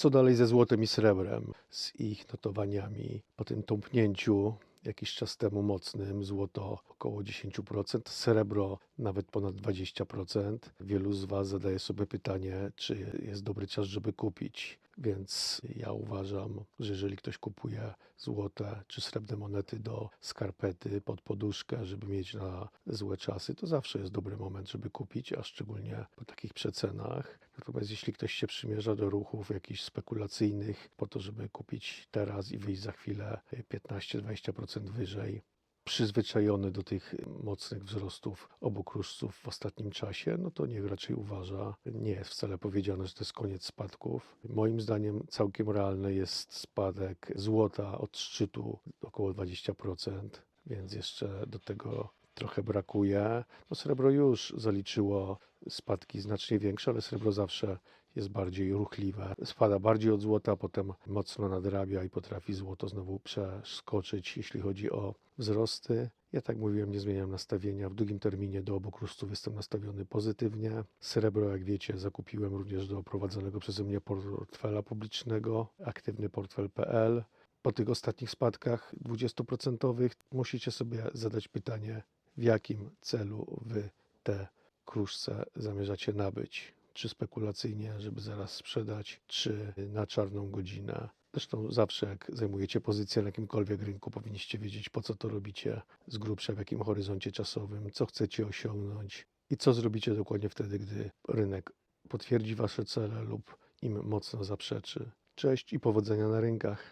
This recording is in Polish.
Co dalej ze złotem i srebrem, z ich notowaniami po tym tąpnięciu jakiś czas temu mocnym, złoto około 10%, srebro nawet ponad 20%. Wielu z Was zadaje sobie pytanie, czy jest dobry czas, żeby kupić. Więc ja uważam, że jeżeli ktoś kupuje złote czy srebrne monety do skarpety pod poduszkę, żeby mieć na złe czasy, to zawsze jest dobry moment, żeby kupić, a szczególnie po takich przecenach. Natomiast jeśli ktoś się przymierza do ruchów jakichś spekulacyjnych po to, żeby kupić teraz i wyjść za chwilę 15-20% wyżej, przyzwyczajony do tych mocnych wzrostów obu kruszców w ostatnim czasie, no to niech raczej uważa. Nie jest wcale powiedziane, że to jest koniec spadków. Moim zdaniem całkiem realny jest spadek złota od szczytu około 20%, więc jeszcze do tego trochę brakuje. No srebro już zaliczyło spadki znacznie większe, ale srebro zawsze jest bardziej ruchliwe. Spada bardziej od złota, potem mocno nadrabia i potrafi złoto znowu przeskoczyć, jeśli chodzi o wzrosty. Ja tak mówiłem, nie zmieniam nastawienia. W długim terminie do obu kruszców jestem nastawiony pozytywnie. Srebro, jak wiecie, zakupiłem również do prowadzonego przeze mnie portfela publicznego, aktywnyportfel.pl. Po tych ostatnich spadkach 20% musicie sobie zadać pytanie, w jakim celu wy te kruszce zamierzacie nabyć. Czy spekulacyjnie, żeby zaraz sprzedać, czy na czarną godzinę. Zresztą zawsze jak zajmujecie pozycję na jakimkolwiek rynku, powinniście wiedzieć po co to robicie, z grubsza w jakim horyzoncie czasowym, co chcecie osiągnąć i co zrobicie dokładnie wtedy, gdy rynek potwierdzi wasze cele lub im mocno zaprzeczy. Cześć i powodzenia na rynkach.